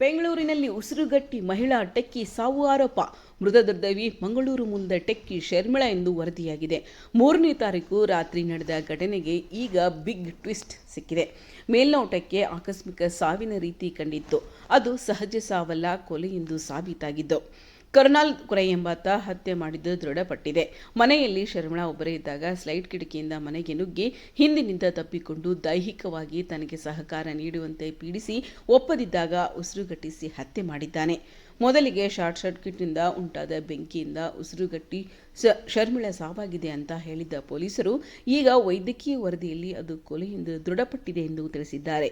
ಬೆಂಗಳೂರಿನಲ್ಲಿ ಉಸಿರುಗಟ್ಟಿ ಮಹಿಳಾ ಟೆಕ್ಕಿ ಸಾವು ಆರೋಪ. ಮೃತದುರ್ದವಿ ಮಂಗಳೂರು ಮುಂದೆ ಟೆಕ್ಕಿ ಶರ್ಮಿಳಾ ಎಂದು ವರದಿಯಾಗಿದೆ. ಮೂರನೇ ತಾರೀಕು ರಾತ್ರಿ ನಡೆದ ಘಟನೆಗೆ ಈಗ ಬಿಗ್ ಟ್ವಿಸ್ಟ್ ಸಿಕ್ಕಿದೆ. ಮೇಲ್ನೋಟಕ್ಕೆ ಆಕಸ್ಮಿಕ ಸಾವಿನ ರೀತಿ ಕಂಡಿತ್ತು. ಅದು ಸಹಜ ಸಾವಲ್ಲ, ಕೊಲೆ ಎಂದು ಸಾಬೀತಾಗಿದ್ದು. ಕರ್ನಾಲ್ ಕುರೈ ಎಂಬಾತ ಹತ್ಯೆ ಮಾಡಿದ್ದು ದೃಢಪಟ್ಟಿದೆ. ಮನೆಯಲ್ಲಿ ಶರ್ಮಿಳ ಒಬ್ಬರೇ ಇದ್ದಾಗ ಸ್ಲೈಡ್ ಕಿಟಕಿಯಿಂದ ಮನೆಗೆ ನುಗ್ಗಿ ಹಿಂದಿನಿಂದ ತಪ್ಪಿಕೊಂಡು ದೈಹಿಕವಾಗಿ ತನಗೆ ಸಹಕಾರ ನೀಡುವಂತೆ ಪೀಡಿಸಿ ಒಪ್ಪದಿದ್ದಾಗ ಉಸಿರುಗಟ್ಟಿಸಿ ಹತ್ಯೆ ಮಾಡಿದ್ದಾನೆ. ಮೊದಲಿಗೆ ಶಾರ್ಟ್ ಸರ್ಕ್ಯೂಟ್ನಿಂದ ಉಂಟಾದ ಬೆಂಕಿಯಿಂದ ಉಸಿರುಗಟ್ಟಿ ಶರ್ಮಿಳ ಸಾವಾಗಿದೆ ಅಂತ ಹೇಳಿದ್ದ ಪೊಲೀಸರು, ಈಗ ವೈದ್ಯಕೀಯ ವರದಿಯಲ್ಲಿ ಅದು ಕೊಲೆಯಿಂದ ದೃಢಪಟ್ಟಿದೆ ಎಂದು ತಿಳಿಸಿದ್ದಾರೆ.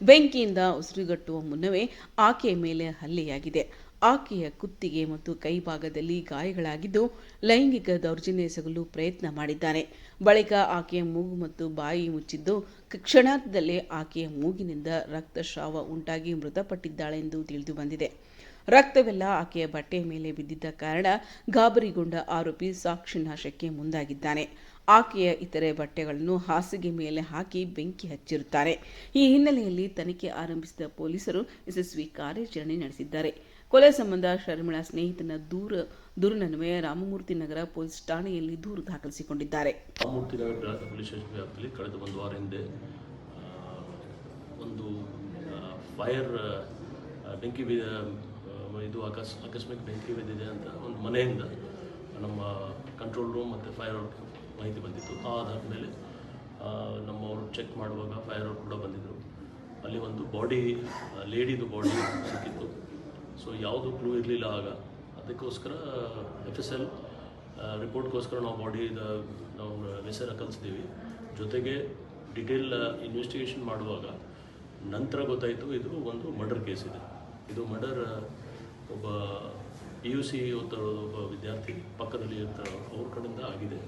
ಬೆಂಕಿಯಿಂದ ಉಸಿರುಗಟ್ಟುವ ಮುನ್ನವೇ ಆಕೆಯ ಮೇಲೆ ಹಲ್ಲೆಯಾಗಿದೆ. ಆಕೆಯ ಕುತ್ತಿಗೆ ಮತ್ತು ಕೈಭಾಗದಲ್ಲಿ ಗಾಯಗಳಾಗಿದ್ದು ಲೈಂಗಿಕ ದೌರ್ಜನ್ಯ ಎಸಗಲು ಪ್ರಯತ್ನ ಮಾಡಿದ್ದಾನೆ. ಬಳಿಕ ಆಕೆಯ ಮೂಗು ಮತ್ತು ಬಾಯಿ ಮುಚ್ಚಿದ್ದು ಕ್ಷಣಾರ್ಧದಲ್ಲೇ ಆಕೆಯ ಮೂಗಿನಿಂದ ರಕ್ತಸ್ರಾವ ಉಂಟಾಗಿ ಮೃತಪಟ್ಟಿದ್ದಾಳೆಂದು ತಿಳಿದು ಬಂದಿದೆ. ರಕ್ತವೆಲ್ಲ ಆಕೆಯ ಬಟ್ಟೆಯ ಮೇಲೆ ಬಿದ್ದಿದ್ದ ಕಾರಣ ಗಾಬರಿಗೊಂಡ ಆರೋಪಿ ಸಾಕ್ಷಿ ನಾಶಕ್ಕೆ ಮುಂದಾಗಿದ್ದಾನೆ. ಆಕೆಯ ಇತರೆ ಬಟ್ಟೆಗಳನ್ನು ಹಾಸಿಗೆ ಮೇಲೆ ಹಾಕಿ ಬೆಂಕಿ ಹಚ್ಚಿರುತ್ತಾರೆ ಈ ಹಿನ್ನೆಲೆಯಲ್ಲಿ ತನಿಖೆ ಆರಂಭಿಸಿದ ಪೊಲೀಸರು ಯಶಸ್ವಿ ಕಾರ್ಯಾಚರಣೆ ನಡೆಸಿದ್ದಾರೆ. ಕೊಲೆ ಸಂಬಂಧ ಶರ್ಮಿಳ ಸ್ನೇಹಿತನ ದೂರ ದೂರಿನನ್ವಯ ರಾಮಮೂರ್ತಿ ನಗರ ಪೊಲೀಸ್ ಠಾಣೆಯಲ್ಲಿ ದೂರು ದಾಖಲಿಸಿಕೊಂಡಿದ್ದಾರೆ. ರಾಮಮೂರ್ತಿ ನಗರ ಪೊಲೀಸ್ ಸ್ಟೇಷನ್ ವ್ಯಾಪ್ತಿಯಲ್ಲಿ ಕಳೆದ ಒಂದು ವಾರ ಹಿಂದೆ ಒಂದು ಫೈರ್ ಬೆಂಕಿ ಬೀದ ಇದು ಅಕಸ್ ಆಕಸ್ಮಿಕ ಬೆಂಕಿ ಬಿದ್ದಿದೆ ಅಂತ ಒಂದು ಮನೆಯಿಂದ ನಮ್ಮ ಕಂಟ್ರೋಲ್ ರೂಮ್ ಮತ್ತು ಫೈರ್ ಔಟ್ ಮಾಹಿತಿ ಬಂದಿತ್ತು. ಆ ಆಧಾರದ ಮೇಲೆ ನಮ್ಮವರು ಚೆಕ್ ಮಾಡುವಾಗ ಫೈರ್ ಔಟ್ ಕೂಡ ಬಂದಿದ್ದರು ಅಲ್ಲಿ ಒಂದು ಬಾಡಿ ಲೇಡಿದು ಬಾಡಿ ಸಿಕ್ಕಿತ್ತು. ಸೊ ಯಾವುದು ಕ್ಲೂ ಇರಲಿಲ್ಲ ಆಗ. ಅದಕ್ಕೋಸ್ಕರ ಎಫ್ ಎಸ್ ಎಲ್ ರಿಪೋರ್ಟ್ಗೋಸ್ಕರ ನಾವು ಬಾಡಿದ ನಾವು ಹೆಸರು ಕಲಿಸ್ತೀವಿ. ಜೊತೆಗೆ ಡಿಟೇಲ್ ಇನ್ವೆಸ್ಟಿಗೇಷನ್ ಮಾಡುವಾಗ ನಂತರ ಗೊತ್ತಾಯಿತು, ಇದು ಒಂದು ಮರ್ಡರ್ ಕೇಸ್ ಇದೆ. ಇದು ಮರ್ಡರ್ ಒಬ್ಬ ಪಿ ಯು ಸಿ ಒಬ್ಬ ವಿದ್ಯಾರ್ಥಿ ಪಕ್ಕದಲ್ಲಿ ಇರ್ತಾರೆ ಅವ್ರ ಕಡೆಯಿಂದ ಆಗಿದೆ.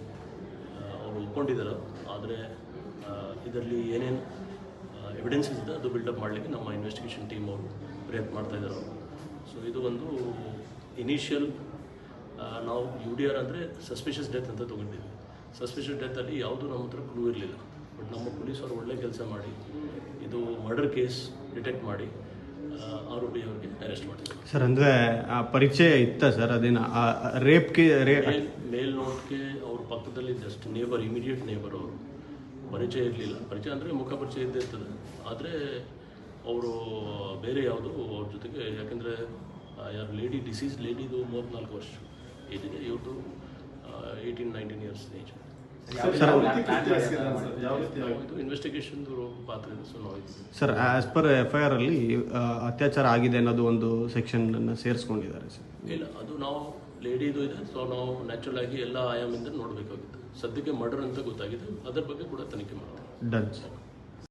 ಅವರು ಒಪ್ಕೊಂಡಿದ್ದಾರೆ. ಆದರೆ ಇದರಲ್ಲಿ ಏನೇನು ಎವಿಡೆನ್ಸಸ್ ಇದೆ, ಅದು ಬಿಲ್ಡಪ್ ಮಾಡಲಿಕ್ಕೆ ನಮ್ಮ ಇನ್ವೆಸ್ಟಿಗೇಷನ್ ಟೀಮ್ ಅವರು ಪ್ರಯತ್ನ ಮಾಡ್ತಾ ಇದ್ದಾರೆ ಸೊ ಇದು ಒಂದು ಇನಿಷಿಯಲ್ ನಾವು ಯು ಡಿ ಆರ್ ಅಂದರೆ ಸಸ್ಪಿಷಿಯಸ್ ಡೆತ್ ಅಂತ ತೊಗೊಂಡಿದ್ವಿ. ಸಸ್ಪಿಷಿಯಸ್ ಡೆತ್ತಲ್ಲಿ ಯಾವುದೂ ನಮ್ಮ ಹತ್ರ ಕ್ಲೂ ಇರಲಿಲ್ಲ. ಬಟ್ ನಮ್ಮ ಪೊಲೀಸವರು ಒಳ್ಳೆ ಕೆಲಸ ಮಾಡಿ ಇದು ಮರ್ಡರ್ ಕೇಸ್ ಡಿಟೆಕ್ಟ್ ಮಾಡಿ ಆರೋಪಿ ಅವರಿಗೆ ಅರೆಸ್ಟ್ ಮಾಡಿದ್ರು ಸರ್ ಅಂದರೆ ಆ ಪರಿಚಯ ಇತ್ತ ಸರ್? ಅದೇನ ರೇಪ್ಗೆ ರೇ ಮೇಲ್ ನೋಟ್ಗೆ ಅವ್ರ ಪಕ್ಕದಲ್ಲಿ ಜಸ್ಟ್ ನೇಬರ್ ಇಮಿಡಿಯೇಟ್ ನೇಬರ್ ಅವರು. ಪರಿಚಯ ಇರಲಿಲ್ಲ. ಪರಿಚಯ ಅಂದರೆ ಮುಖ ಪರಿಚಯ ಇದ್ದೇ ಇರ್ತದೆ. ಆದರೆ ಅವರು ಬೇರೆ ಯಾವುದು ಅವ್ರ ಜೊತೆಗೆ ಯಾಕೆಂದರೆ ಯಾರು ಲೇಡಿ ಡಿಸೀಸ್ ಲೇಡಿದು ಮೂವತ್ತ್ನಾಲ್ಕು ವರ್ಷ ಏಜಿದೆ ಇದೆ. ಇವ್ರದ್ದು ಏಯ್ಟೀನ್ ನೈನ್ಟೀನ್ ಇಯರ್ಸ್ ಏಜ್ ಇನ್ವೆಸ್ಟಿಗೇಷನ್ದು ಪಾತ್ರ ಇದೆ. ಸೊ ನಾವು sir as per F I R ಅಲ್ಲಿ ಅತ್ಯಾಚಾರ ಆಗಿದೆ ಅನ್ನೋದು ಒಂದು ಸೆಕ್ಷನ್ ಅನ್ನು ಸೇರಿಸ್ಕೊಂಡಿದ್ದಾರೆ ಸರ್. ಇಲ್ಲ ಅದು ನಾವು ಲೇಡಿದು ಇದೆ. ಸೊ ನಾವು ನ್ಯಾಚುರಲ್ ಆಗಿ ಎಲ್ಲ ಆಯಾಮಿಂದ ನೋಡಬೇಕಾಗುತ್ತೆ. ಸದ್ಯಕ್ಕೆ ಮರ್ಡರ್ ಅಂತ ಗೊತ್ತಾಗಿದೆ. ಅದರ ಬಗ್ಗೆ ಕೂಡ ತನಿಖೆ ಮಾಡ್ತೀವಿ. Done sir